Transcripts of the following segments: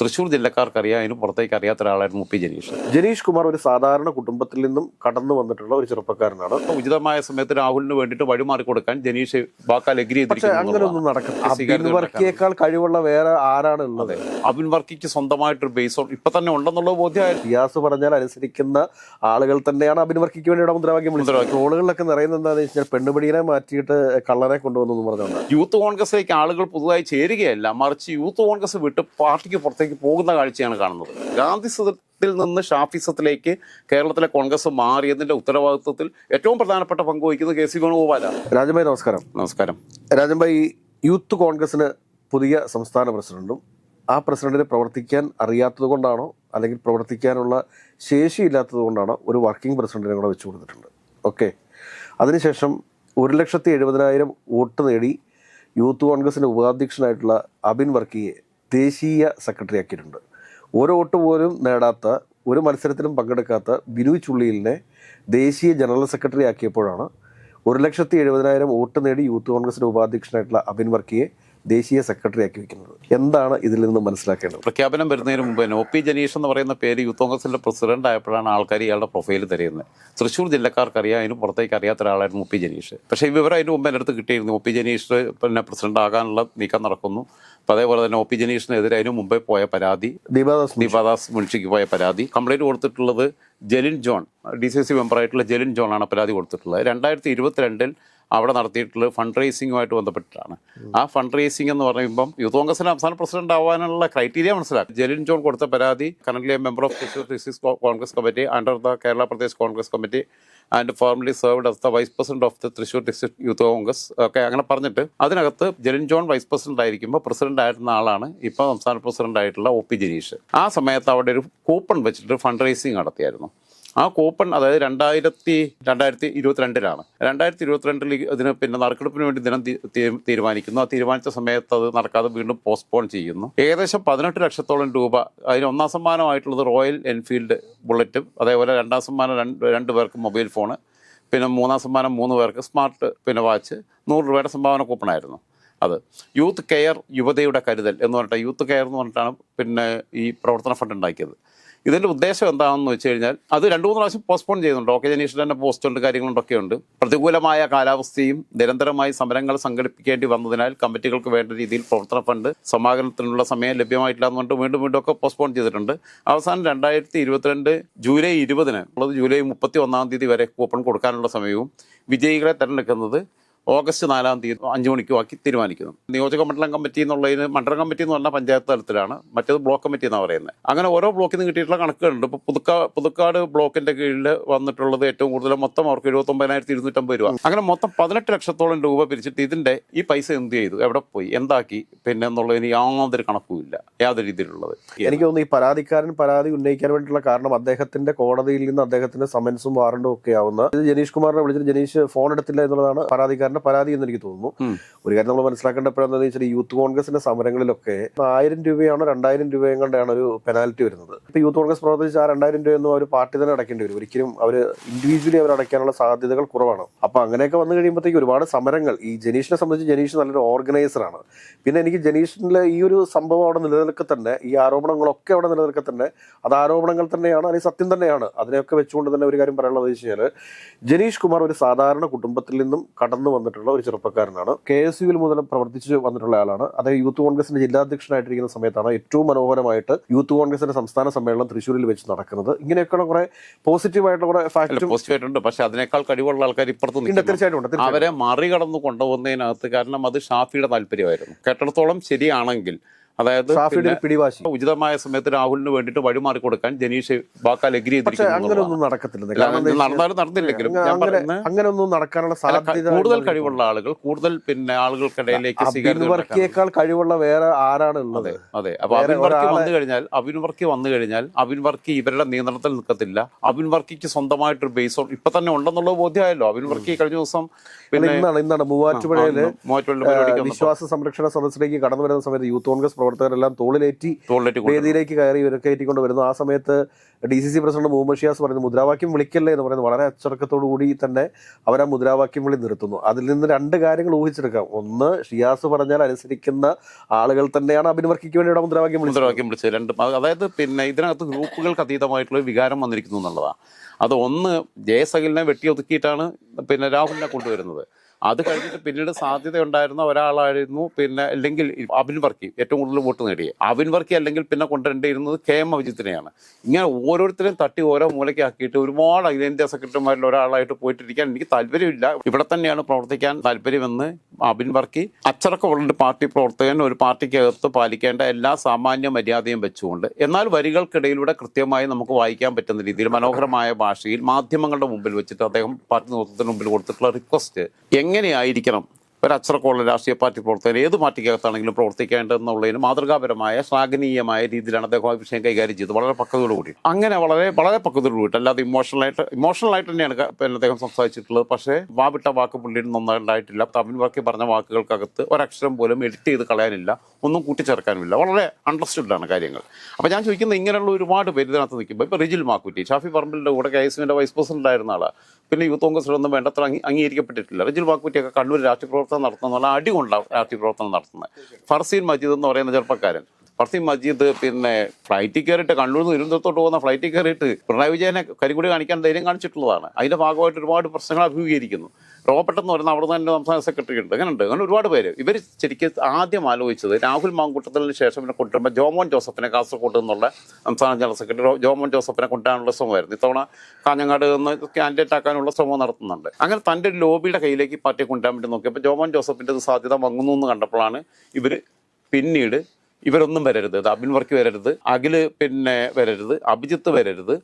തൃശ്ശൂർ ജില്ലക്കാർക്കറിയാം അതിന് പുറത്തേക്ക് അറിയാത്ത ഒരാളായിരുന്നു മുപ്പി ജനീഷ്. ജനീഷ് കുമാർ ഒരു സാധാരണ കുടുംബത്തിൽ നിന്നും കടന്നു വന്നിട്ടുള്ള ഒരു ചെറുപ്പക്കാരനാണ്. ഉചിതമായ സമയത്ത് രാഹുലിന് വേണ്ടിയിട്ട് വഴിമാറി കൊടുക്കാൻ ജനീഷ് വാക്കാൽ എഗ്രി അങ്ങനെയൊന്നും നടക്കും കഴിവുള്ള വേറെ ആരാണ് ഉള്ളത് അബിൻ വർക്കിക്ക് സ്വന്തമായിട്ടൊരു ബേസ് ഇപ്പൊ തന്നെ ഉണ്ടെന്നുള്ള ബോധ്യമായിരുന്നു. റിയാസ് പറഞ്ഞാൽ അനുസരിക്കുന്ന ആളുകൾ തന്നെയാണ് അബിൻ വർക്കിക്ക് വേണ്ടിയുടെ മുദ്രാവാക്യം വിളിച്ചത്. ട്രോളുകളിലൊക്കെ നിറയുന്നത് എന്താണെന്ന് വെച്ചാൽ പെണ്ണുപിടിയെ മാറ്റിയിട്ട് കള്ളനെ കൊണ്ടുവന്നു പറഞ്ഞുകൊണ്ട് യൂത്ത് കോൺഗ്രസിലേക്ക് ആളുകൾ പുതുതായി ചേരുകയല്ല. മറിച്ച് യൂത്ത് കോൺഗ്രസ് വിട്ട് പാർട്ടിക്ക് പുറത്തേക്ക് പോകുന്ന കാഴ്ചയാണ് കാണുന്നത്. ഗാന്ധി ഗാന്ധിസത്തിൽ നിന്ന് ഷാഫിസത്തിലേക്ക് കേരളത്തിലെ കോൺഗ്രസ് മാറിയതിന്റെ ഉത്തരവാദിത്വത്തിൽ ഏറ്റവും പ്രധാനപ്പെട്ട പങ്ക് വഹിക്കുന്നത് കെ സി വേണുഗോപാലാണ് രാജൻഭായ് നമസ്കാരം. നമസ്കാരം. രാജൻഭായ് യൂത്ത് കോൺഗ്രസിന് പുതിയ സംസ്ഥാന പ്രസിഡന്റും ആ പ്രസിഡന്റിന് പ്രവർത്തിക്കാൻ അറിയാത്തത് കൊണ്ടാണോ അല്ലെങ്കിൽ പ്രവർത്തിക്കാനുള്ള ശേഷിയില്ലാത്തത് കൊണ്ടാണോ ഒരു വർക്കിംഗ് പ്രസിഡന്റിനെ കൂടെ വെച്ചു കൊടുത്തിട്ടുണ്ട്. ഓക്കെ. അതിനുശേഷം ഒരു ലക്ഷത്തി എഴുപതിനായിരം വോട്ട് നേടി യൂത്ത് കോൺഗ്രസിന്റെ ഉപാധ്യക്ഷനായിട്ടുള്ള അബിൻ വർക്കിയെ ദേശീയ സെക്രട്ടറി ആക്കിയിട്ടുണ്ട് ഒരു വോട്ട് പോലും നേടാത്ത ഒരു മത്സരത്തിലും പങ്കെടുക്കാത്ത ബിനു ചുള്ളിയിലിനെ ദേശീയ ജനറൽ സെക്രട്ടറി ആക്കിയപ്പോഴാണ് ഒരു ലക്ഷത്തി എഴുപതിനായിരം വോട്ട് നേടി യൂത്ത് കോൺഗ്രസിന്റെ ഉപാധ്യക്ഷനായിട്ടുള്ള അബിൻ വർക്കിയെ ദേശീയ സെക്രട്ടറി ആക്കി വെക്കുന്നത്. എന്താണ് ഇതിൽ നിന്ന് മനസ്സിലാക്കേണ്ടത്? പ്രഖ്യാപനം വരുന്നതിന് മുമ്പ് തന്നെ ഒ പി ജനീഷ് എന്ന് പറയുന്ന പേര് യൂത്ത് കോൺഗ്രസിന്റെ പ്രസിഡന്റ് ആയപ്പോഴാണ് ആൾക്കാർ ഇയാളുടെ പ്രൊഫൈൽ തിരയുന്നത്. തൃശ്ശൂർ ജില്ലക്കാർക്ക് അറിയാം അതിന് പുറത്തേക്ക് അറിയാത്ത ഒരാളായിരുന്നു ഒ പി ജനീഷ്. പക്ഷേ ഈ വിവരം അതിന് മുമ്പ് എന്റെ അടുത്ത് കിട്ടിയിരുന്നു. ഒ പി ജനീഷ് പിന്നെ പ്രസിഡന്റ് ആകാനുള്ള നീക്കം നടക്കുന്നു. അപ്പോൾ അതേപോലെ തന്നെ ഒ പി ജനീഷിനെതിരെ അതിന് മുമ്പേ പോയ പരാതി ദീപാദാസ് ദീപാദാസ് മുൻഷിക്ക് പോയ പരാതി. കംപ്ലൈന്റ് കൊടുത്തിട്ടുള്ളത് Jelin John D C C മെമ്പറായിട്ടുള്ള Jelin John ആണ് പരാതി കൊടുത്തിട്ടുള്ളത്. രണ്ടായിരത്തി ഇരുപത്തിരണ്ടിൽ അവിടെ നടത്തിയിട്ടുള്ള ഫണ്ട് റേസിംഗുമായിട്ട് ബന്ധപ്പെട്ടിട്ടാണ്. ആ ഫണ്ട് റേസിംഗ് എന്ന് പറയുമ്പം യൂത്ത് കോൺഗ്രസിന് അവസാന പ്രസിഡന്റ് ആവാനുള്ള ക്രൈറ്റീരിയ മനസ്സിലാക്കും. ജെലിൻ ജോൺ കൊടുത്ത പരാതി current member of Thrissur district Congress committee under the Kerala Pradesh Congress committee and formally served as the vice president of the Thrissur district youth Congress ഒക്കെ അങ്ങനെ പറഞ്ഞിട്ട് അതിനകത്ത് ജെലിൻ ജോൺ വൈസ് പ്രസിഡന്റ് ആയിരിക്കുമ്പോൾ പ്രസിഡന്റ് ആയിരുന്ന ആളാണ് ഇപ്പോൾ സംസ്ഥാന പ്രസിഡന്റ് ആയിട്ടുള്ള ഒ പി ജനീഷ്. ആ സമയത്ത് അവിടെ ഒരു കൂപ്പൺ വെച്ചിട്ട് ഫണ്ട് റേസിംഗ് നടത്തിയായിരുന്നു. ആ കൂപ്പൺ അതായത് രണ്ടായിരത്തി രണ്ടായിരത്തി ഇരുപത്തിരണ്ടിലാണ് രണ്ടായിരത്തി ഇരുപത്തിരണ്ടിൽ ഇതിന് പിന്നെ നറുക്കെടുപ്പിന് വേണ്ടി ദിനം തീരുമാനിക്കുന്നു. ആ തീരുമാനിച്ച സമയത്ത് അത് നടക്കാതെ വീണ്ടും പോസ്റ്റ്പോൺ ചെയ്യുന്നു. ഏകദേശം പതിനെട്ട് ലക്ഷത്തോളം രൂപ അതിന് ഒന്നാം സമ്മാനമായിട്ടുള്ളത് റോയൽ എൻഫീൽഡ് ബുള്ളറ്റും അതേപോലെ രണ്ടാം സമ്മാനം രണ്ട് രണ്ട് പേർക്ക് മൊബൈൽ ഫോണ് പിന്നെ മൂന്നാം സമ്മാനം മൂന്ന് പേർക്ക് സ്മാർട്ട് പിന്നെ വാച്ച് നൂറ് രൂപയുടെ സംഭാവന കൂപ്പണായിരുന്നു അത്. യൂത്ത് കെയർ യുവതയുടെ കരുതൽ എന്ന് പറഞ്ഞിട്ട് യൂത്ത് കെയർ എന്ന് പറഞ്ഞിട്ടാണ് പിന്നെ ഈ പ്രവർത്തന ഫണ്ട് ഉണ്ടാക്കിയത്. ഇതിന്റെ ഉദ്ദേശം എന്താണെന്ന് വെച്ച് കഴിഞ്ഞാൽ അത് രണ്ട് മൂന്ന് പ്രാവശ്യം പോസ്റ്റ്പോൺ ചെയ്യുന്നുണ്ട്. ഓക്കെ ജനീഷിന്റെ തന്നെ പോസ്റ്റുണ്ട് കാര്യങ്ങളുണ്ടൊക്കെ ഉണ്ട്. പ്രതികൂലമായ കാലാവസ്ഥയും നിരന്തരമായി സമരങ്ങൾ സംഘടിപ്പിക്കേണ്ടി വന്നതിനാൽ കമ്മിറ്റികൾക്ക് വേണ്ട രീതിയിൽ പ്രവർത്തന ഫണ്ട് സമാഹരണത്തിനുള്ള സമയം ലഭ്യമായിട്ടില്ല എന്ന് പറഞ്ഞിട്ട് വീണ്ടും വീണ്ടും ഒക്കെ പോസ്റ്റ്പോൺ ചെയ്തിട്ടുണ്ട്. അവസാനം രണ്ടായിരത്തി ഇരുപത്തിരണ്ട് ജൂലൈ ഇരുപതിന് ഉള്ളത് ജൂലൈ മുപ്പത്തി ഒന്നാം തീയതി വരെ കൂപ്പൺ കൊടുക്കാനുള്ള സമയവും വിജയികളെ തിരഞ്ഞെടുക്കുന്നത് ഓഗസ്റ്റ് നാലാം തീയതി അഞ്ച് മണിക്കും ആക്കി തീരുമാനിക്കുന്നു. നിയോജക മണ്ഡലം കമ്മിറ്റി എന്നുള്ളതിന് മണ്ഡലം കമ്മിറ്റി എന്ന് പറഞ്ഞാൽ പഞ്ചായത്ത് തലത്തിലാണ്. മറ്റേത് ബ്ലോക്ക് കമ്മിറ്റി എന്നാണ് പറയുന്നത്. അങ്ങനെ ഓരോ ബ്ലോക്കിൽ നിന്ന് കിട്ടിയിട്ടുള്ള കണക്കുകളുണ്ട്. ഇപ്പോൾ പുതുക്കാ പുതുക്കാട് ബ്ലോക്കിന്റെ കീഴിൽ വന്നിട്ടുള്ളത് ഏറ്റവും കൂടുതൽ മൊത്തം അവർക്ക് എഴുപത്തൊമ്പതിനായിരത്തി ഇരുന്നൂറ്റമ്പത് രൂപ. അങ്ങനെ മൊത്തം പതിനെട്ട് ലക്ഷത്തോളം രൂപ പിരിച്ചിട്ട് ഇതിന്റെ ഈ പൈസ എന്ത് ചെയ്തു? എവിടെ പോയി? എന്താക്കി? പിന്നെ എന്നുള്ളതിന് യാതൊരു കണക്കുമില്ല യാതൊരു രീതിയിലുള്ളത്. എനിക്ക് തോന്നുന്നു ഈ പരാതിക്കാരൻ പരാതി ഉന്നയിക്കാൻ വേണ്ടിയിട്ടുള്ള കാരണം അദ്ദേഹത്തിന്റെ കോടതിയിൽ നിന്ന് അദ്ദേഹത്തിന്റെ സമൻസും വാറണ്ടും ഒക്കെ ആവുന്ന ജനീഷ് കുമാറിനെ വിളിച്ചിട്ട് ജനീഷ് ഫോൺ എടുത്തില്ല എന്നുള്ളതാണ് പരാതിക്കാരന്റെ പരാതി എന്ന് എനിക്ക് തോന്നുന്നു. ഒരു കാര്യം നമ്മൾ മനസ്സിലാക്കേണ്ട എപ്പോഴാണെന്ന് വെച്ചാൽ യൂത്ത് കോൺഗ്രസിന്റെ സമരങ്ങളിലൊക്കെ ആയിരം രൂപയാണോ രണ്ടായിരം രൂപയും കൊണ്ടാണ് ഒരു പെനാൽറ്റി വരുന്നത്. ഇപ്പൊ യൂത്ത് കോൺഗ്രസ് പ്രവർത്തിച്ച് ആ രണ്ടായിരം രൂപയൊന്നും അവർ പാർട്ടി തന്നെ അടയ്ക്കേണ്ടി വരും. ഒരിക്കലും അവർ ഇൻഡിവിജ്വലി അവർ അടയ്ക്കാനുള്ള സാധ്യതകൾ കുറവാണ്. അപ്പൊ അങ്ങനെയൊക്കെ വന്നു കഴിയുമ്പോഴത്തേക്ക് ഒരുപാട് സമരങ്ങൾ. ഈ ജനീഷിനെ സംബന്ധിച്ച് ജനീഷ് നല്ലൊരു ഓർഗനൈസർ ആണ്. പിന്നെ എനിക്ക് ജനീഷിന്റെ ഈ ഒരു സംഭവം അവിടെ നിലനിൽക്കത്തന്നെ ഈ ആരോപണങ്ങളൊക്കെ അവിടെ നിലനിൽക്കത്തന്നെ അത് ആരോപണങ്ങൾ തന്നെയാണ് അല്ലെങ്കിൽ സത്യം തന്നെയാണ്. അതിനെയൊക്കെ വെച്ചുകൊണ്ട് തന്നെ ഒരു കാര്യം പറയാനുള്ളത് വെച്ച് കഴിഞ്ഞാൽ ജനീഷ് കുമാർ ഒരു സാധാരണ കുടുംബത്തിൽ നിന്നും കടന്നു വന്നിട്ടുള്ള ഒരു ചെറുപ്പക്കാരനാണ്. കെ എസ് യുവിൽ മുതൽ പ്രവർത്തിച്ച് വന്നിട്ടുള്ള ആളാണ്. അദ്ദേഹം യൂത്ത് കോൺഗ്രസിന്റെ ജില്ലാധ്യക്ഷനായിട്ടിരിക്കുന്ന സമയത്താണ് ഏറ്റവും മനോഹരമായിട്ട് യൂത്ത് കോൺഗ്രസിന്റെ സംസ്ഥാന സമ്മേളനം തൃശ്ശൂരിൽ വെച്ച് നടക്കുന്നത്. ഇങ്ങനെയൊക്കെയുള്ള കുറെ പോസിറ്റീവ് ആയിട്ടുള്ള കുറെ ഫാക്റ്റും പോസ്റ്റ് ആയിട്ടുണ്ട്. പക്ഷെ അതിനേക്കാൾ കഴിവുള്ള ആൾക്കാർ ഇപ്പുറത്ത് തീർച്ചയായിട്ടും. അവരെ മറികടന്ന് കൊണ്ടുപോകുന്നതിനകത്ത് കാരണം അത് ഷാഫിയുടെ താല്പര്യമായിരുന്നു. കേട്ടിടത്തോളം ശരിയാണെങ്കിൽ അതായത് ഷാഫിയുടെ പിടിവാശി. ഉചിതമായ സമയത്ത് രാഹുലിന് വേണ്ടിയിട്ട് വഴിമാറി കൊടുക്കാൻ ജനീഷ് വാക്കാൽ എഗ്രി അങ്ങനെയൊന്നും നടക്കത്തില്ല. നടന്നാലും നടന്നില്ലെങ്കിലും അങ്ങനെയൊന്നും നടക്കാനുള്ള സാധ്യത കൂടുതൽ കഴിവുള്ള ആളുകൾ കൂടുതൽ പിന്നെ ആളുകൾക്കിടയിലേക്ക് അബിൻ സ്വീകാര്യത ഉണ്ടാക്കാൻ- വർക്കിയേക്കാൾ കഴിവുള്ള വേറെ ആരാണ് ഉള്ളത് അതെ. അപ്പൊ വേറെ അബിൻ വർക്കി വന്നു കഴിഞ്ഞാൽ അബിൻ വർക്കി വന്നു കഴിഞ്ഞാൽ അബിൻ വർക്കി ഇവരുടെ നിയന്ത്രണത്തിൽ നിൽക്കത്തില്ല. വർക്കിക്ക് സ്വന്തമായിട്ടൊരു ബേസ് ഇപ്പൊ തന്നെ ഉണ്ടെന്നുള്ള ബോധ്യമായല്ലോ. അബിൻ വർക്കി കഴിഞ്ഞ ദിവസം പിന്നെ ഇന്നാണ് ഇന്നാണ് മൂവാറ്റുപുഴയിൽ വിശ്വാസ സംരക്ഷണ സദസ്സിലേക്ക് കടന്നു വരുന്ന സമയത്ത് യൂത്ത് കോൺഗ്രസ് പ്രവർത്തകരെല്ലാം തോളിലേറ്റി വേദിയിലേക്ക് കയറി ഇവരൊക്കെ ഏറ്റിക്കൊണ്ട് വരുന്നു. ആ സമയത്ത് D C C president Muhammad Shiyas പറയുന്നത് മുദ്രാവാക്യം വിളിക്കല്ലേ എന്ന് പറയുന്നത് വളരെ അച്ചടക്കത്തോടു കൂടി തന്നെ അവർ ആ മുദ്രാവാക്യം വിളി നിർത്തുന്നു. അതിൽ നിന്ന് രണ്ട് കാര്യങ്ങൾ ഊഹിച്ചെടുക്കാം. ഒന്ന് ഷിയാസ് പറഞ്ഞാൽ അനുസരിക്കുന്ന ആളുകൾ തന്നെയാണ് അബിൻ വേണ്ടി വേണ്ടിയുടെ മുദ്രാവാക്യം മുദ്രാവാക്യം വിളിച്ചത്. രണ്ട് അതായത് പിന്നെ ഇതിനകത്ത് ഗ്രൂപ്പുകൾക്ക് അതീതമായിട്ടുള്ള വികാരം വന്നിരിക്കുന്നു എന്നുള്ളതാണ് അത് ഒന്ന് ജയസഖിലിനെ വെട്ടി ഒതുക്കിയിട്ടാണ് പിന്നെ രാഹുലിനെ കൊണ്ടുവരുന്നത്. അത് കഴിഞ്ഞിട്ട് പിന്നീട് സാധ്യത ഉണ്ടായിരുന്ന ഒരാളായിരുന്നു. പിന്നെ അല്ലെങ്കിൽ അബിൻ വർക്കി ഏറ്റവും കൂടുതൽ വോട്ട് നേടിയത് അബിൻ വർക്കി അല്ലെങ്കിൽ പിന്നെ കൊണ്ടുവരേണ്ടിയിരുന്നത് കെ എം അഭിജിത്തിനെയാണ്. ഇങ്ങനെ ഓരോരുത്തരും തട്ടി ഓരോ മൂലയ്ക്ക് ആക്കിയിട്ട് ഒരുപാട് അഖിലേന്ത്യാ സെക്രട്ടറിമാരിൽ ഒരാളായിട്ട് പോയിട്ടിരിക്കാൻ എനിക്ക് താല്പര്യമില്ല. ഇവിടെ തന്നെയാണ് പ്രവർത്തിക്കാൻ താല്പര്യമെന്ന് അബിൻ വർക്കി. അച്ചടക്കമുള്ള പാർട്ടി പ്രവർത്തകൻ ഒരു പാർട്ടിക്കകത്ത് പാലിക്കേണ്ട എല്ലാ സാമാന്യ മര്യാദയും വെച്ചുകൊണ്ട് എന്നാൽ വരികൾക്കിടയിലൂടെ കൃത്യമായി നമുക്ക് വായിക്കാൻ പറ്റുന്ന രീതിയിൽ മനോഹരമായ ഭാഷയിൽ മാധ്യമങ്ങളുടെ മുമ്പിൽ വെച്ചിട്ട് അദ്ദേഹം പാർട്ടി നേതൃത്വത്തിന് മുമ്പിൽ കൊടുത്തിട്ടുള്ള റിക്വസ്റ്റ് എങ്ങനെയായിരിക്കണം? ഒരു കോളിൽ രാഷ്ട്രീയ പാർട്ടി പ്രവർത്തകർ ഏത് പാർട്ടിക്കകത്താണെങ്കിലും പ്രവർത്തിക്കേണ്ടതെന്നുള്ളതിന് മാതൃകാപരമായ ശ്ലാഘനീയമായ രീതിയിലാണ് അദ്ദേഹം ആ വിഷയം കൈകാര്യം ചെയ്തത്. വളരെ പക്വതയോടുകൂടി. അങ്ങനെ വളരെ വളരെ പക്വതയോടുകൂടി. അല്ലാതെ ഇമോഷണലായിട്ട് ഇമോഷണലായിട്ട് തന്നെയാണ് പിന്നെ അദ്ദേഹം സംസാരിച്ചിട്ടുള്ളത്. പക്ഷേ വാവിട്ട വാക്ക് പുള്ളിയിൽ നന്നായിട്ടില്ല. തമിഴ് വാക്കി പറഞ്ഞ വാക്കുകൾക്കകത്ത് ഒരക്ഷരം പോലും എഡിറ്റ് ചെയ്ത് കളയാനില്ല. ഒന്നും കൂട്ടിച്ചേർക്കാനുമില്ല. വളരെ അണ്ടർസ്റ്റുഡ് ആണ് കാര്യങ്ങൾ. അപ്പോൾ ഞാൻ ചോദിക്കുന്നത് ഇങ്ങനെയുള്ള ഒരുപാട് പേര് ഇതിനകത്ത് നിൽക്കുമ്പോൾ ഇപ്പോൾ റിജിൽ മാക്കുറ്റി ഷാഫി പറമ്പിലിന്റെ കൂടെ കെ എസ് വൈസ് പ്രസിഡന്റ് ആയിരുന്ന ആളാണ് പിന്നെ യൂത്ത് കോൺഗ്രസിലൊന്നും വേണ്ടത്ര അംഗീ അംഗീകരിക്കപ്പെട്ടിട്ടില്ല. റിജിൽ മാക്കുറ്റിയൊക്കെ കണ്ണൂർ രാഷ്ട്രീയ പ്രവർത്തനം അടി കൊണ്ടാണ് രാഷ്ട്രീയ പ്രവർത്തനം നടത്തുന്നത്. ഫർസീൻ മജീദ് എന്ന് പറയുന്ന ചെറുപ്പക്കാരൻ. ഫർസീൻ മജീദ് പിന്നെ ഫ്ലൈറ്റിൽ കയറിയിട്ട് കണ്ണൂർ നിന്ന് തിരുവനന്തപുരത്തോട്ട് പോകുന്ന ഫ്ലൈറ്റിൽ കയറിയിട്ട് പിണറായി വിജയനെ കരിങ്കുടി കാണിക്കാൻ ധൈര്യം കാണിച്ചിട്ടുള്ളതാണ്. അതിന്റെ ഭാഗമായിട്ട് ഒരുപാട് പ്രശ്നങ്ങൾ അഭിമുഖീകരിക്കുന്നു. റോബർട്ട് എന്ന് പറയുന്ന അവിടെ തന്നെ സംസ്ഥാന സെക്രട്ടറി ഉണ്ട്. അങ്ങനെ ഉണ്ട് അങ്ങനെ ഒരുപാട് പേര്. ഇവർ ശരിക്കും ആദ്യം ആലോചിച്ചത് രാഹുൽ മാങ്കൂട്ടത്തിന് ശേഷം പിന്നെ കൊണ്ടുവരുമ്പോൾ ജോമോൻ ജോസഫിനെ കാസർഗോഡ് എന്നുള്ള സംസ്ഥാന ജനറൽ സെക്രട്ടറി ജോമോൻ ജോസഫിനെ കൊണ്ടുവരാനുള്ള ശ്രമമായിരുന്നു. ഇത്തവണ കാഞ്ഞങ്ങാട് നിന്ന് കാൻഡിഡേറ്റ് ആക്കാനുള്ള ശ്രമം നടത്തുന്നുണ്ട്. അങ്ങനെ തന്റെ ഒരു ലോബിയുടെ കയ്യിലേക്ക് പാർട്ടിയെ കൊണ്ടുവരാൻ വേണ്ടി നോക്കിയപ്പോൾ ജോമോൻ ജോസഫിന്റെ സാധ്യത വങ്ങുന്നു എന്ന് കണ്ടപ്പോഴാണ് ഇവർ പിന്നീട് ഇവരൊന്നും വരരുത്. അബിൻ വർക്ക് വരരുത്. അഖിൽ പിന്നെ വരരുത്. അഭിജിത്ത് വരരുത്.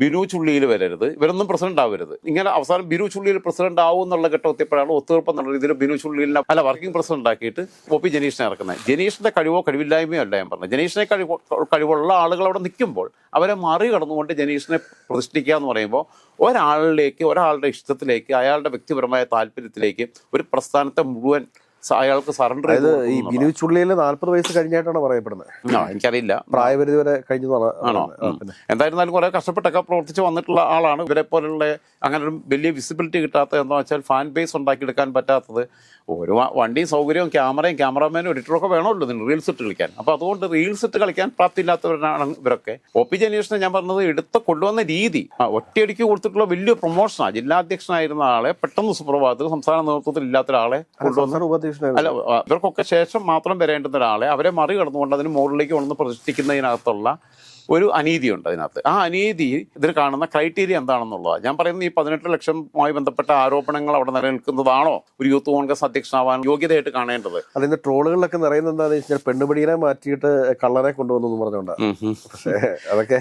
ബിനു ചുള്ളിയിൽ വരരുത്. ഇവരൊന്നും പ്രസിഡന്റ് ആവരുത്. ഇങ്ങനെ അവസാനം ബിനു ചുള്ളിയിൽ പ്രസിഡന്റ് ആവും എന്നുള്ള ഘട്ടം എത്തിയപ്പോഴാണ് ഒത്തുതീർപ്പ് എന്നുള്ള രീതിയിൽ ബിനു ചുള്ളിയിലിനെ വർക്കിംഗ് പ്രസിഡന്റ് ആക്കിയിട്ട് ഒ പി ജനീഷിനെ ഇറക്കുന്നത്. ജനീഷിന്റെ കഴിവോ കഴിവില്ലായ്മയോ അല്ല ഞാൻ പറഞ്ഞത്. ജനീഷിനെ കഴിവ് കഴിവുള്ള ആളുകൾ അവിടെ നിൽക്കുമ്പോൾ അവരെ മറികടന്നുകൊണ്ട് ജനീഷിനെ പ്രതിഷ്ഠിക്കുക എന്ന് പറയുമ്പോൾ ഒരാളിലേക്ക് ഒരാളുടെ ഇഷ്ടത്തിലേക്ക് അയാളുടെ വ്യക്തിപരമായ താല്പര്യത്തിലേക്ക് ഒരു പ്രസ്ഥാനത്തെ മുഴുവൻ അയാൾക്ക് സറണ്ടർ ചെയ്ത് ഈ ബിനു ചുള്ളിയിൽ നാല്പത് വയസ്സ് കഴിഞ്ഞായിട്ടാണ് പറയപ്പെടുന്നത്. എനിക്കറിയില്ല. പ്രായപരിധി വരെ കഴിഞ്ഞു ആണോ ആ, ഉം. എന്തായിരുന്നാലും കുറെ കഷ്ടപ്പെട്ടൊക്കെ പ്രവർത്തിച്ച് വന്നിട്ടുള്ള ആളാണ്. ഇവരെ പോലുള്ള അങ്ങനെ ഒരു വലിയ വിസിബിലിറ്റി കിട്ടാത്ത എന്താ വെച്ചാൽ ഫാൻ ബേസ് ഉണ്ടാക്കിയെടുക്കാൻ പറ്റാത്തത് ഒരു വണ്ടിയും സൗകര്യവും ക്യാമറയും ക്യാമറാമാനും എഡിറ്ററൊക്കെ വേണമല്ലോ ഇതിന് റീൽസ് ഇട്ട് കളിക്കാൻ. അപ്പോൾ അതുകൊണ്ട് റീൽസ് ഇട്ട് കളിക്കാൻ പ്രാപ്തിയില്ലാത്തവരാണ് ഇവരൊക്കെ. ഒ പി ജനീഷിനെ ഞാൻ പറഞ്ഞത് എടുത്ത് കൊണ്ടുവന്ന രീതി ഒറ്റയടിക്ക് കൊടുത്തിട്ടുള്ള വലിയ പ്രൊമോഷനാണ് ജില്ലാധ്യക്ഷനായിരുന്ന ആളെ പെട്ടെന്ന് സുപ്രഭാതത്തിൽ സംസ്ഥാന നേതൃത്വത്തിൽ ഇല്ലാത്ത ഒരാളെ കൊണ്ടുവന്ന അല്ല ഇവർക്കൊക്കെ ശേഷം മാത്രം വരേണ്ടുന്ന ഒരാളെ അവരെ മറികടന്നുകൊണ്ട് അതിന് മുകളിലേക്ക് കൊണ്ടുവന്ന് പ്രതിഷ്ഠിക്കുന്നതിനകത്തുള്ള ഒരു അനീതിയുണ്ട് അതിനകത്ത്. ആ അനീതി ഇതിൽ കാണുന്ന ക്രൈറ്റീരിയ എന്താണെന്നുള്ളത്. ഞാൻ പറയുന്നത് ഈ പതിനെട്ട് ലക്ഷമായി ബന്ധപ്പെട്ട ആരോപണങ്ങൾ അവിടെ നിലനിൽക്കുന്നതാണോ ഒരു യൂത്ത് കോൺഗ്രസ് അധ്യക്ഷനാവാൻ യോഗ്യതയായിട്ട് കാണേണ്ടത്? അതിന്റെ ട്രോളുകളിലൊക്കെ നിറയുന്നത് എന്താണെന്ന് വെച്ചാൽ പെണ്ണുപിടിയെ മാറ്റിയിട്ട് കള്ളനെ കൊണ്ടുവന്നു എന്ന് പറഞ്ഞോണ്ടാ പക്ഷേ അതൊക്കെ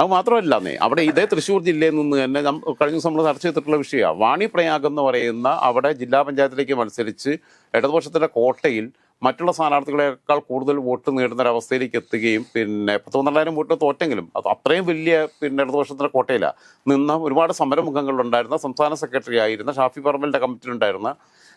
അത് മാത്രമല്ല നീ അവിടെ ഇതേ തൃശ്ശൂർ ജില്ലയിൽ നിന്ന് തന്നെ കഴിഞ്ഞ ദിവസം നമ്മൾ ചർച്ച ചെയ്തിട്ടുള്ള വിഷയമാണ്. വാണി പ്രയാഗ് എന്ന് പറയുന്ന അവിടെ ജില്ലാ പഞ്ചായത്തിലേക്ക് മത്സരിച്ച് ഇടതുപക്ഷത്തിന്റെ കോട്ടയിൽ മറ്റുള്ള സ്ഥാനാർത്ഥികളെക്കാൾ കൂടുതൽ വോട്ട് നേടുന്ന ഒരവസ്ഥയിലേക്ക് എത്തുകയും പിന്നെ പത്ത് പന്ത്രണ്ടായിരം വോട്ട് തോറ്റെങ്കിലും അത് അത്രയും വലിയ പിന്നെ ഇടതുപക്ഷത്തിന്റെ കോട്ടയില്ല നിന്ന് ഒരുപാട് സമരമുഖങ്ങളുണ്ടായിരുന്ന സംസ്ഥാന സെക്രട്ടറി ആയിരുന്ന ഷാഫി പറമ്പലിന്റെ കമ്മിറ്റിയിലുണ്ടായിരുന്ന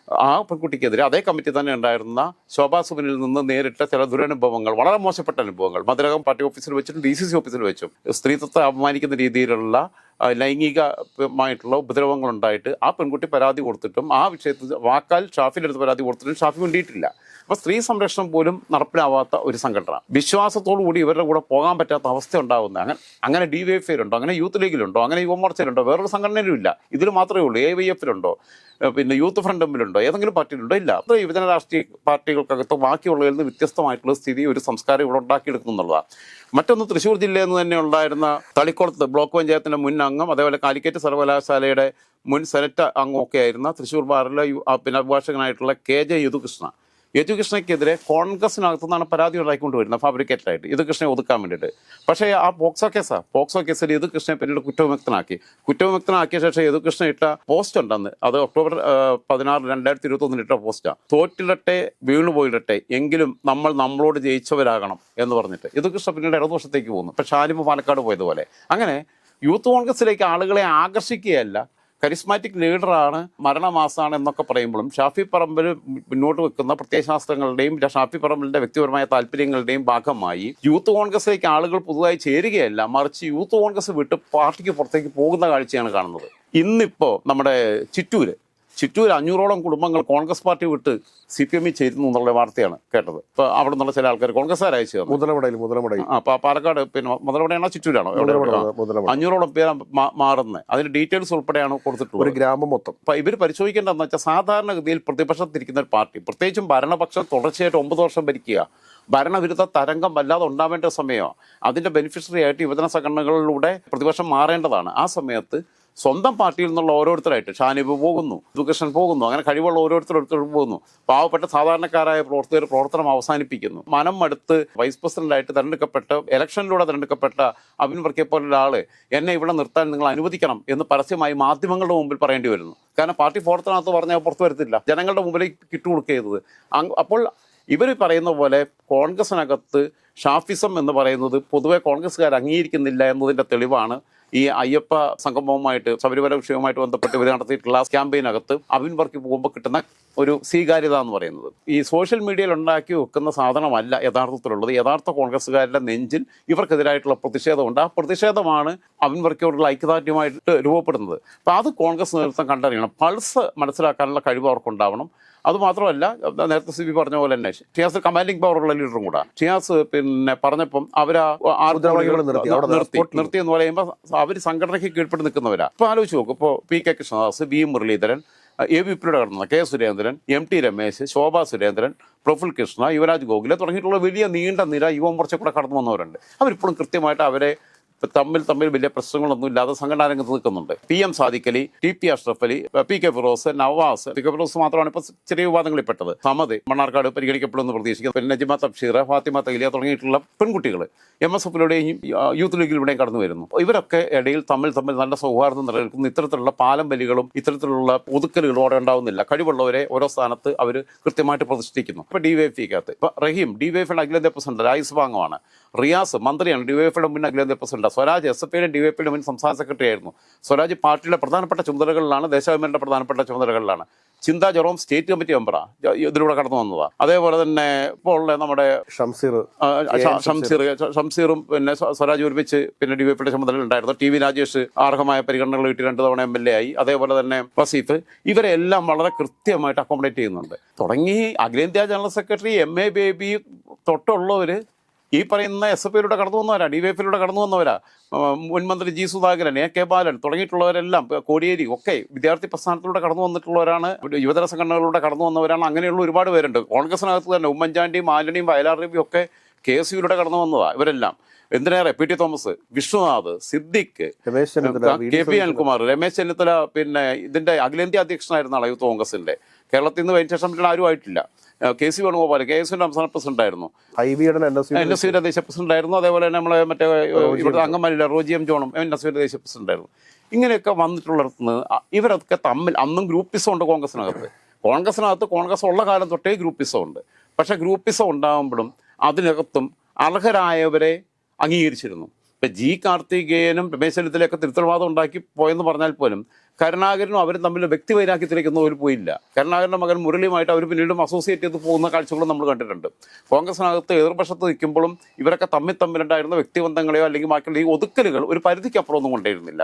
ആ പെൺകുട്ടിക്കെതിരെ അതേ കമ്മിറ്റി തന്നെ ഉണ്ടായിരുന്ന ശോഭാ സുബനിൽ നിന്ന് നേരിട്ട ചില ദുരനുഭവങ്ങൾ വളരെ മോശപ്പെട്ട അനുഭവങ്ങൾ. മധുരകം പാർട്ടി ഓഫീസിൽ വെച്ചിട്ടും ഡി സി സി ഓഫീസിൽ വെച്ചും സ്ത്രീത്വത്തെ അപമാനിക്കുന്ന രീതിയിലുള്ള ലൈംഗികമായിട്ടുള്ള ഉപദ്രവങ്ങൾ ഉണ്ടായിട്ട് ആ പെൺകുട്ടി പരാതി കൊടുത്തിട്ടും ആ വിഷയത്തിൽ വാക്കാൽ ഷാഫിന്റെ അടുത്ത് പരാതി കൊടുത്തിട്ടും ഷാഫി വേണ്ടിയിട്ടില്ല അപ്പോൾ സ്ത്രീ സംരക്ഷണം പോലും നടപ്പിലാവാത്ത ഒരു സംഘടന. വിശ്വാസത്തോടു കൂടി ഇവരുടെ കൂടെ പോകാൻ പറ്റാത്ത അവസ്ഥ ഉണ്ടാകുന്നത് അങ്ങനെ അങ്ങനെ ഡി വൈ ഐയിലുണ്ടോ അങ്ങനെ യൂത്ത് ലീഗിലുണ്ടോ അങ്ങനെ യുവമോർച്ചയിലുണ്ടോ വേറൊരു സംഘടനയിലും ഇല്ല ഇതിൽ മാത്രമേ ഉള്ളൂ. എ വൈ എഫിലുണ്ടോ പിന്നെ യൂത്ത് ഫ്രണ്ട് തമ്മിലുണ്ടോ ഏതെങ്കിലും പാർട്ടിയിലുണ്ടോ? ഇല്ല. അത്ര യുവജന രാഷ്ട്രീയ പാർട്ടികൾക്കകത്ത് ബാക്കിയുള്ളതിൽ നിന്ന് വ്യത്യസ്തമായിട്ടുള്ള സ്ഥിതി ഒരു സംസ്കാരം ഇവിടെ ഉണ്ടാക്കിയെടുക്കുന്നുള്ളതാണ് മറ്റൊന്ന് തൃശ്ശൂർ ജില്ലയിൽ നിന്ന് തന്നെ ഉണ്ടായിരുന്ന തളിക്കുളത്ത് ബ്ലോക്ക് പഞ്ചായത്തിന്റെ മുൻ അംഗം അതേപോലെ കാലിക്കറ്റ് സർവകലാശാലയുടെ മുൻ സെനറ്റ് അംഗമൊക്കെ ആയിരുന്ന തൃശ്ശൂർ ബാറിലെ പിന്നെ അഭിഭാഷകനായിട്ടുള്ള കെ ജെ യദുകൃഷ്ണ. യദുകൃഷ്ണയ്ക്കെതിരെ കോൺഗ്രസിനകത്തു നിന്നാണ് പരാതി ഉണ്ടായിക്കൊണ്ട് വരുന്നത് ഫാബ്രിക്കേറ്റഡ് ആയിട്ട് യദുകൃഷ്ണനെ ഒതുക്കാൻ വേണ്ടിയിട്ട്. പക്ഷേ ആ പോക്സോ കേസാ. പോക്സോ കേസിൽ യദുകൃഷ്ണനെ പിന്നീട് കുറ്റവിമുക്തനാക്കി. കുറ്റവിമുക്തനാക്കിയ ശേഷം യദുകൃഷ്ണൻ ഇട്ട പോസ്റ്റ് ഉണ്ടെന്ന്. അത് ഒക്ടോബർ പതിനാറ് രണ്ടായിരത്തി ഇരുപത്തി ഒന്നിൽ ഇട്ട പോസ്റ്റാണ് തോറ്റിടട്ടെ വീണുപോയിടട്ടെ എങ്കിലും നമ്മൾ നമ്മളോട് ജയിച്ചവരാകണം എന്ന് പറഞ്ഞിട്ട്. യദുകൃഷ്ണ പിന്നീട് ഇടതുപക്ഷത്തേക്ക് പോകുന്നു പക്ഷെ ആലിമ പാലക്കാട് പോയതുപോലെ. അങ്ങനെ യൂത്ത് കോൺഗ്രസിലേക്ക് ആളുകളെ ആകർഷിക്കുകയല്ല. കരിസ്മാറ്റിക് ലീഡറാണ് മരണമാസാണ് എന്നൊക്കെ പറയുമ്പോഴും ഷാഫി പറമ്പിൽ മുന്നോട്ട് വെക്കുന്ന പ്രത്യയശാസ്ത്രങ്ങളുടെയും ഷാഫി പറമ്പിലിന്റെ വ്യക്തിപരമായ താല്പര്യങ്ങളുടെയും ഭാഗമായി യൂത്ത് കോൺഗ്രസിലേക്ക് ആളുകൾ പുതുതായി ചേരുകയല്ല. മറിച്ച് യൂത്ത് കോൺഗ്രസ് വിട്ട് പാർട്ടിക്ക് പുറത്തേക്ക് പോകുന്ന കാഴ്ചയാണ് കാണുന്നത്. ഇന്നിപ്പോൾ നമ്മുടെ ചിറ്റൂര് ചിറ്റൂർ അഞ്ഞൂറോളം കുടുംബങ്ങൾ കോൺഗ്രസ് പാർട്ടി വിട്ട് സി പി എമ്മിൽ ചേരുന്നു എന്നുള്ള വാർത്തയാണ് കേട്ടത്. ഇപ്പൊ അവിടെ നിന്നുള്ള ചില ആൾക്കാർ കോൺഗ്രസ്സുകാർ അയച്ചു തന്നു മുതലമുടയിൽ മുതലമുടയിൽ. ആ പാലക്കാട് പിന്നെ മുതലവിടെയാണോ ചിറ്റൂരാണോ? അഞ്ഞൂറോളം പേര് മാറുന്നത് അതിന്റെ ഡീറ്റെയിൽസ് ഉൾപ്പെടെയാണ് കൊടുത്തിട്ടുള്ളത്. ഒരു ഗ്രാമം മൊത്തം. അപ്പൊ ഇവർ പരിശോധിക്കേണ്ടതെന്ന് വെച്ചാൽ സാധാരണഗതിയിൽ പ്രതിപക്ഷത്തിരിക്കുന്ന ഒരു പാർട്ടി പ്രത്യേകിച്ചും ഭരണപക്ഷം തുടർച്ചയായിട്ട് ഒമ്പത് വർഷം ഭരിക്കുക ഭരണവിരുദ്ധ തരംഗം വല്ലാതെ ഉണ്ടാവേണ്ട സമയമാണ് അതിന്റെ ബെനിഫിഷ്യറി ആയിട്ട് യുവജന സംഘടനകളിലൂടെ പ്രതിപക്ഷം മാറേണ്ടതാണ്. ആ സമയത്ത് സ്വന്തം പാർട്ടിയിൽ നിന്നുള്ള ഓരോരുത്തരായിട്ട്. ഷാനിബ് പോകുന്നു ദുകൃഷ്ണൻ പോകുന്നു അങ്ങനെ കഴിവുള്ള ഓരോരുത്തരോരുത്തർ പോകുന്നു. പാവപ്പെട്ട സാധാരണക്കാരായ പ്രവർത്തകർ പ്രവർത്തനം അവസാനിപ്പിക്കുന്നു. മനം മടുത്ത് വൈസ് പ്രസിഡന്റായിട്ട് തിരഞ്ഞെടുക്കപ്പെട്ട ഇലക്ഷനിലൂടെ തിരഞ്ഞെടുക്കപ്പെട്ട അബിൻ വർക്കെ പോലുള്ള ആൾ എന്നെ ഇവിടെ നിർത്താൻ നിങ്ങൾ അനുവദിക്കണം എന്ന് പരസ്യമായി മാധ്യമങ്ങളുടെ മുമ്പിൽ പറയേണ്ടി വരുന്നു. കാരണം പാർട്ടി ഫോറത്തിനകത്ത് പറഞ്ഞാൽ പുറത്തു വരത്തില്ല. ജനങ്ങളുടെ മുമ്പിലേക്ക് കിട്ടുകൊടുക്കരുത് അപ്പോൾ ഇവർ പറയുന്ന പോലെ കോൺഗ്രസിനകത്ത് ഷാഫിസം എന്ന് പറയുന്നത് പൊതുവെ കോൺഗ്രസ്സുകാർ അംഗീകരിക്കുന്നില്ല എന്നതിന്റെ തെളിവാണ് ഈ അയ്യപ്പ സംഗമവുമായിട്ട് ശബരിമല വിഷയവുമായിട്ട് ബന്ധപ്പെട്ട് ഇവർ നടത്തിയിട്ടുള്ള ക്യാമ്പയിനകത്ത് അവിൻ വർക്ക് പോകുമ്പോൾ കിട്ടുന്ന ഒരു സ്വീകാര്യത എന്ന് പറയുന്നത്. ഈ സോഷ്യൽ മീഡിയയിൽ ഉണ്ടാക്കി വെക്കുന്ന സാധനമല്ല യഥാർത്ഥത്തിലുള്ളത്. യഥാർത്ഥ കോൺഗ്രസ്സുകാരുടെ നെഞ്ചിൽ ഇവർക്കെതിരായിട്ടുള്ള പ്രതിഷേധമുണ്ട് ആ പ്രതിഷേധമാണ് അവിൻ വർക്കിയോടുള്ള ഐക്യദാർഢ്യമായിട്ട് രൂപപ്പെടുന്നത്. അപ്പോൾ അത് കോൺഗ്രസ് നേതൃത്വം കണ്ടറിയണം. പൾസ് മനസ്സിലാക്കാനുള്ള കഴിവ് അവർക്കുണ്ടാവണം. അതുമാത്രമല്ല നേരത്തെ സി ബി പറഞ്ഞ പോലെ തന്നെ ഷിയാസ് കമാൻഡിംഗ് പവറുള്ള ലീഡറും കൂടെ. ഷിയാസ് പിന്നെ പറഞ്ഞപ്പം അവരാ നിർത്തി. നിർത്തി എന്ന് പറയുമ്പോൾ അവർ സംഘടനയ്ക്ക് കീഴ്പ്പെട്ട് നിൽക്കുന്നവരാ. ഇപ്പൊ ആലോചിച്ച് നോക്കും ഇപ്പോൾ P K Krishnadas V Muraleedharan A V പിയുടെ കടന്ന K Surendran M T Ramesh Shobha Surendran Praful Krishna Yuvaraj Gokula തുടങ്ങിയിട്ടുള്ള വലിയ നീണ്ട നിര യുവമോർച്ച കൂടെ കടന്നു വന്നവരുണ്ട്. അവരിപ്പോഴും കൃത്യമായിട്ട് അവരെ തമ്മിൽ തമ്മിൽ വലിയ പ്രശ്നങ്ങളൊന്നും ഇല്ലാതെ സംഘടനാ രംഗത്ത് നിൽക്കുന്നുണ്ട്. P M Sadiq Ali T P Ashraf Ali P K Firoz Nawas P K Firoz മാത്രമാണ് ഇപ്പോൾ ചെറിയ വിവാദങ്ങളിൽ പെട്ടത്. സമത് മണ്ണാർക്കാട് പരിഗണിക്കപ്പെടുമെന്ന് പ്രതീക്ഷിക്കുന്നു. പിന്നെ നജിമ തബ്ഷീർ ഫാത്തിമ തൈലിയ തുടങ്ങിയിട്ടുള്ള പെൺകുട്ടികൾ എം എസ് എഫിലൂടെയും യൂത്ത് ലീഗിലൂടെയും കടന്നു വരുന്നു. ഇവരൊക്കെ ഇടയിൽ തമ്മിൽ തമ്മിൽ നല്ല സൗഹാർദ്ദം നിലനിൽക്കുന്നു. ഇത്തരത്തിലുള്ള പാലം ബലികളും ഇത്തരത്തിലുള്ള ഒതുക്കലുകളും അവിടെ ഉണ്ടാവുന്നില്ല. കഴിവുള്ളവരെ ഓരോ സ്ഥാനത്ത് അവർ കൃത്യമായിട്ട് പ്രതിഷ്ഠിക്കുന്നു. ഇപ്പൊ ഡി വൈ എഫ് ഇക്കകത്ത് ഇപ്പൊ റഹീം ഡി വൈ എഫിയുടെ അഖിലേന്ത്യാ പ്രസിഡന്റ് രാജ്യസഭാംഗമാണ്. റിയാസ് മന്ത്രിയാണ് ഡി വൈ എഫിയുടെ മുൻ അഖിലേന്ത്യാ പ്രസിഡന്റ്. സ്വരാജ് എസ് എഫ് ഐയുടെ ഡി വൈ പിയുടെ മുൻ സംസ്ഥാന സെക്രട്ടറി ആയിരുന്നു. സ്വരാജ് പാർട്ടിയുടെ പ്രധാനപ്പെട്ട ചുമതലകളിലാണ് ദേശാഭിമാനിയുടെ പ്രധാനപ്പെട്ട ചുമതലകളിലാണ്. ചിന്ത ജെറോം സ്റ്റേറ്റ് കമ്മിറ്റി മെമ്പറാ ഇതിലൂടെ കടന്നു വന്നതാ. അതേപോലെ തന്നെ ഇപ്പോൾ ഉള്ള നമ്മുടെ ഷംസീർ ഷംസീർ. ഷംസീറും പിന്നെ സ്വ- സ്വരാജ് ഒരുമിച്ച് പിന്നെ ഡി വൈ പിയുടെ ചുമതല ഉണ്ടായിരുന്നു. ടി വി രാജേഷ് ആർഹമായ പരിഗണനകൾ കിട്ടി രണ്ട് തവണ എം എൽ എ ആയി. അതേപോലെ തന്നെ വസീഫ് ഇവരെ എല്ലാം വളരെ കൃത്യമായിട്ട് അക്കോമഡേറ്റ് ചെയ്യുന്നുണ്ട്. തുടങ്ങി അഖിലേന്ത്യാ general secretary M A Baby തൊട്ടുള്ളവര് ഈ പറയുന്ന എസ് എഫ് ഐയിലൂടെ കടന്നു വന്നവരാ ഡി വൈ എഫിലൂടെ കടന്നു വന്നവരാ. മുൻമന്ത്രി മുൻ മന്ത്രി G Sudhakaran A K Balan തുടങ്ങിയിട്ടുള്ളവരെല്ലാം Kodiyeri ഒക്കെ വിദ്യാർത്ഥി പ്രസ്ഥാനത്തിലൂടെ കടന്നു വന്നിട്ടുള്ളവരാണ് യുവതര സംഘടനകളിലൂടെ കടന്നു വന്നവരാണ് അങ്ങനെയുള്ള ഒരുപാട് പേരുണ്ട്. കോൺഗ്രസിനകത്ത് തന്നെ ഉമ്മൻചാണ്ടിയും മാലിനിയും വയലാർ രവിയും ഒക്കെ കെ എസ് യുയിലൂടെ കടന്നു വന്നതാ ഇവരെല്ലാം. എന്തിനേറെ? P T Thomas Vishwanath Siddique Ramesh Chennithala V K P Anilkumar Ramesh Chennithala പിന്നെ ഇതിന്റെ അഖിലേന്ത്യാ അധ്യക്ഷനായിരുന്ന യൂത്ത് കോൺഗ്രസിന്റെ. കേരളത്തിൽ നിന്ന് ശേഷം പിന്നെ ആരും ആയിട്ടില്ല. K C Venugopal K S സംസ്ഥാന പ്രസിഡന്റ് ആയിരുന്നു. എൻ എസ് എൻ എസ് സിയുടെ ദേശീയ പ്രസിഡന്റ് ആയിരുന്നു. അതേപോലെ തന്നെ നമ്മളെ മറ്റേ ഇവിടുത്തെ അംഗന്മാരില്ല റോജി എം ജോണും എൻ എസ് സിയുടെ ദേശീയ പ്രസിഡന്റ് ആയിരുന്നു. ഇങ്ങനെയൊക്കെ വന്നിട്ടുള്ളിടത്ത് നിന്ന് ഇവരൊക്കെ തമ്മിൽ അന്നും ഗ്രൂപ്പിസം ഉണ്ട് കോൺഗ്രസിനകത്ത്. കോൺഗ്രസിനകത്ത് കോൺഗ്രസ് ഉള്ള കാലം തൊട്ടേ ഗ്രൂപ്പിസം ഉണ്ട്. പക്ഷെ ഗ്രൂപ്പിസം ഉണ്ടാകുമ്പോഴും അതിനകത്തും അർഹരായവരെ അംഗീകരിച്ചിരുന്നു. ഇപ്പം ജി കാർത്തികേയനും രമേശ് ചെന്നിത്തലയൊക്കെ തിരുത്തൽവാദം ഉണ്ടാക്കി പോയെന്ന് പറഞ്ഞാൽ പോലും കരുണാകരനും അവരും തമ്മിൽ വ്യക്തി വ്യക്തിവൈരാഗ്യത്തിലേക്കൊന്നും അവർ പോയില്ല. കരുണാകരന്റെ മകൻ മുരളിയുമായിട്ട് അവർ പിന്നീടും അസോസിയേറ്റ് ചെയ്ത് പോകുന്ന കാഴ്ചകളും നമ്മൾ കണ്ടിട്ടുണ്ട്. കോൺഗ്രസിനകത്ത് എതിർപക്ഷത്ത് നിൽക്കുമ്പോഴും ഇവരൊക്കെ തമ്മിൽ തമ്മിലുണ്ടായിരുന്ന വ്യക്തിബന്ധങ്ങളെയോ അല്ലെങ്കിൽ ബാക്കിയുള്ള ഈ ഒതുക്കലുകൾ ഒരു പരിധിക്കപ്പുറം ഒന്നും കൊണ്ടിരുന്നില്ല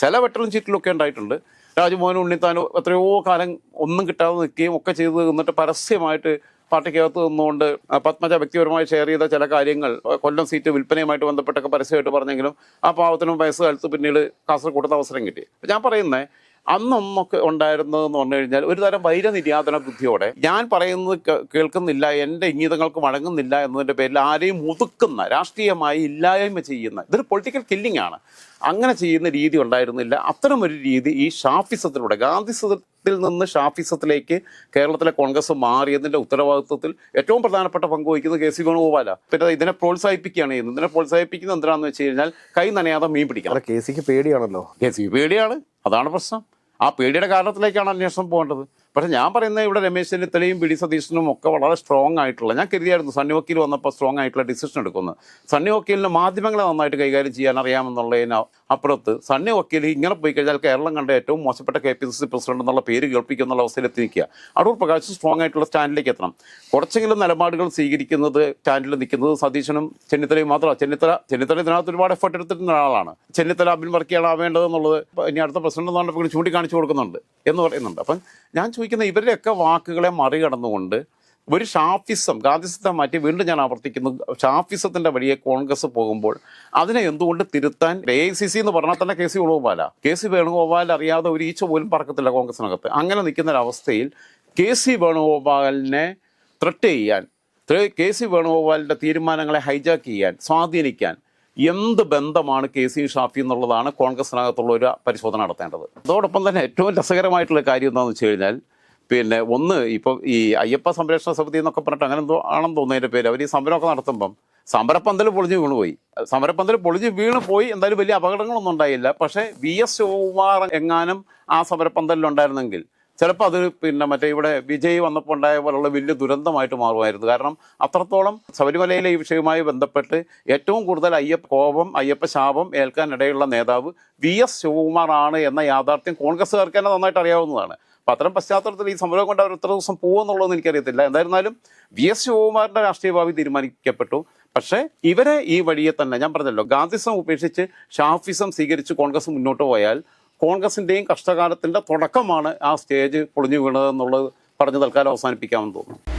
ചില വെട്ടലും ചീറ്റിലൊക്കെ ഉണ്ടായിട്ടുണ്ട്. രാജ്മോഹൻ ഉണ്ണിത്താനും എത്രയോ കാലം ഒന്നും കിട്ടാതെ നിൽക്കുകയും ഒക്കെ ചെയ്ത് നിന്നിട്ട് പരസ്യമായിട്ട് പാർട്ടിക്കകത്ത് നിന്നുകൊണ്ട് പത്മജ വ്യക്തിപരമായി ഷെയർ ചെയ്ത ചില കാര്യങ്ങൾ കൊല്ലം സീറ്റ് വിൽപ്പനയുമായിട്ട് ബന്ധപ്പെട്ടൊക്കെ പരസ്യമായിട്ട് പറഞ്ഞെങ്കിലും ആ പാവത്തിനും വയസ്സ് കാലത്ത് പിന്നീട് കാസർഗോഡത്ത് അവസരം കിട്ടി. ഞാൻ പറയുന്നത് അന്നൊന്നൊക്കെ ഉണ്ടായിരുന്നതെന്ന് പറഞ്ഞു കഴിഞ്ഞാൽ ഒരു തരം വൈരനിര്യാതന ബുദ്ധിയോടെ ഞാൻ പറയുന്നത് കേൾക്കുന്നില്ല എന്റെ ഇംഗിതങ്ങൾക്ക് വഴങ്ങുന്നില്ല എന്നതിന്റെ പേരിൽ ആരെയും ഒതുക്കുന്ന രാഷ്ട്രീയമായി ഇല്ലായ്മ ചെയ്യുന്ന ഇതൊരു പൊളിറ്റിക്കൽ കില്ലിംഗ് ആണ്. അങ്ങനെ ചെയ്യുന്ന രീതി ഉണ്ടായിരുന്നില്ല. അത്തരം ഒരു രീതി ഈ ഷാഫിസത്തിലൂടെ ഗാന്ധിസത്തിൽ നിന്ന് ഷാഫിസത്തിലേക്ക് കേരളത്തിലെ കോൺഗ്രസ് മാറിയതിന്റെ ഉത്തരവാദിത്വത്തിൽ ഏറ്റവും പ്രധാനപ്പെട്ട പങ്ക് വഹിക്കുന്നത് കെ സി വേണുഗോപാല. പിന്നെ ഇതിനെ പ്രോത്സാഹിപ്പിക്കുകയാണ് ചെയ്യുന്നത്. ഇതിനെ പ്രോത്സാഹിപ്പിക്കുന്നത് എന്തിനാണെന്ന് വെച്ച് കഴിഞ്ഞാൽ കൈ നനയാതെ മീൻ പിടിക്കണം. കെ സിക്ക് പേടിയാണല്ലോ. കെ സി പേടിയാണ്. അതാണ് പ്രശ്നം. ആ പേടിയുടെ കാരണത്തിലേക്കാണ് അന്വേഷണം പോകേണ്ടത്. പക്ഷെ ഞാൻ പറയുന്നത് ഇവിടെ രമേശ് ചെന്നിത്തലയും പി ഡി സതീശനും ഒക്കെ വളരെ സ്ട്രോങ് ആയിട്ടുള്ള ഞാൻ കരുതിയായിരുന്നു സണ്ണി വക്കീൽ വന്നപ്പോൾ സ്ട്രോങ് ആയിട്ടുള്ള ഡിസിഷൻ എടുക്കുന്നത് സണ്ണി വക്കീലിന് മാധ്യമങ്ങളെ നന്നായിട്ട് കൈകാര്യം ചെയ്യാൻ അറിയാമെന്നുള്ളതിന് അപ്പുറത്ത് സണ്ണി വക്കീൽ ഇങ്ങനെ പോയി കഴിഞ്ഞാൽ കേരളം കണ്ട ഏറ്റവും മോശപ്പെട്ട K P C C president എന്നുള്ള പേര് കേൾപ്പിക്കുന്ന എന്നുള്ള അവസ്ഥയിൽ എത്തിക്കുക അടൂർ പ്രകാശ് സ്ട്രോങ് ആയിട്ടുള്ള സ്റ്റാൻഡിലേക്ക് എത്തണം. കുറച്ചെങ്കിലും നിലപാടുകൾ സ്വീകരിക്കുന്നത് സ്റ്റാൻഡിൽ നിൽക്കുന്നത് സതീശനും ചെന്നിത്തലയും മാത്രമാണ് ചെന്നിത്തല ചെന്നിത്തല ഇതിനകത്ത് ഒരുപാട് എഫർട്ട് എടുത്തിട്ടുള്ള ഒരാളാണ്. ചെന്നിത്തല ആവേണ്ടത് എന്നുള്ളത് ഇനി അടുത്ത പ്രസിഡന്റ് എന്ന് പറഞ്ഞപ്പോൾ ചൂണ്ടിക്കാണിച്ചു കൊടുക്കുന്നുണ്ട് എന്ന് പറയുന്നുണ്ട്. അപ്പം ഞാൻ ചോദിക്കുന്ന ഇവരുടെയൊക്കെ വാക്കുകളെ മറികടന്നുകൊണ്ട് ഒരു ഷാഫിസം ഗാന്ധിസത്തെ മാറ്റി വീണ്ടും ഞാൻ ആവർത്തിക്കുന്നു. ഷാഫിസത്തിന്റെ വഴിയെ കോൺഗ്രസ് പോകുമ്പോൾ അതിനെ എന്തുകൊണ്ട് തിരുത്താൻ എ ഐ സി സി എന്ന് പറഞ്ഞാൽ തന്നെ K C Venugopal. K C Venugopal അറിയാതെ ഒരു ഈച്ച പോലും പറക്കത്തില്ല കോൺഗ്രസിനകത്ത്. അങ്ങനെ നിൽക്കുന്ന ഒരവസ്ഥയിൽ കെ സി വേണുഗോപാലിനെ ത്രെട്ട് ചെയ്യാൻ കെ സി വേണുഗോപാലിന്റെ തീരുമാനങ്ങളെ ഹൈജാക്ക് ചെയ്യാൻ സ്വാധീനിക്കാൻ എന്ത് ബന്ധമാണ് കെ സി ഷാഫി എന്നുള്ളതാണ് കോൺഗ്രസിനകത്തുള്ള ഒരു പരിശോധന നടത്തേണ്ടത്. അതോടൊപ്പം തന്നെ ഏറ്റവും രസകരമായിട്ടുള്ള കാര്യം എന്താണെന്ന് വെച്ച് കഴിഞ്ഞാൽ പിന്നെ ഒന്ന് ഇപ്പോൾ ഈ അയ്യപ്പ സംരക്ഷണ സമിതി എന്നൊക്കെ പറഞ്ഞിട്ട് അങ്ങനെ എന്തോ ആണെന്ന് തോന്നുന്നതിന്റെ പേര്. അവർ ഈ സമരമൊക്കെ നടത്തുമ്പം സമരപ്പന്തൽ പൊളിഞ്ഞ് വീണുപോയി സമരപ്പന്തൽ പൊളിഞ്ഞ് വീണ് പോയി എന്തായാലും വലിയ അപകടങ്ങളൊന്നും ഉണ്ടായില്ല. പക്ഷേ വി എസ് ശിവകുമാർ എങ്ങാനും ആ സമരപ്പന്തലിലുണ്ടായിരുന്നെങ്കിൽ ചിലപ്പോൾ അത് പിന്നെ മറ്റേ ഇവിടെ വിജയ് വന്നപ്പോൾ ഉണ്ടായ പോലുള്ള വലിയ ദുരന്തമായിട്ട് മാറുമായിരുന്നു. കാരണം അത്രത്തോളം ശബരിമലയിലെ ഈ വിഷയവുമായി ബന്ധപ്പെട്ട് ഏറ്റവും കൂടുതൽ അയ്യപ്പ കോപം അയ്യപ്പ ശാപം ഏൽക്കാനിടയുള്ള നേതാവ് വി എസ് ശിവകുമാർ ആണ് എന്ന യാഥാർത്ഥ്യം കോൺഗ്രസ്സുകാർക്ക് തന്നെ നന്നായിട്ട് അറിയാവുന്നതാണ്. അപ്പം അത്തരം പശ്ചാത്തലത്തിൽ ഈ സമരം കൊണ്ട് അവർ എത്ര ദിവസം പോകുമെന്നുള്ളതെന്ന് എനിക്കറിയത്തില്ല. എന്തായിരുന്നാലും വി എസ് ശിവകുമാറിന്റെ രാഷ്ട്രീയ ഭാവി തീരുമാനിക്കപ്പെട്ടു. പക്ഷേ ഇവരെ ഈ വഴിയെ തന്നെ ഞാൻ പറഞ്ഞല്ലോ ഗാന്ധിസം ഉപേക്ഷിച്ച് ഷാഫിസം സ്വീകരിച്ച് കോൺഗ്രസ് മുന്നോട്ട് പോയാൽ കോൺഗ്രസിന്റെയും കഷ്ടകാലത്തിന്റെ തുടക്കമാണ് ആ സ്റ്റേജ് പൊളിഞ്ഞു വീണതെന്നുള്ളത് പറഞ്ഞു തൽക്കാലം അവസാനിപ്പിക്കാമെന്ന് തോന്നുന്നു.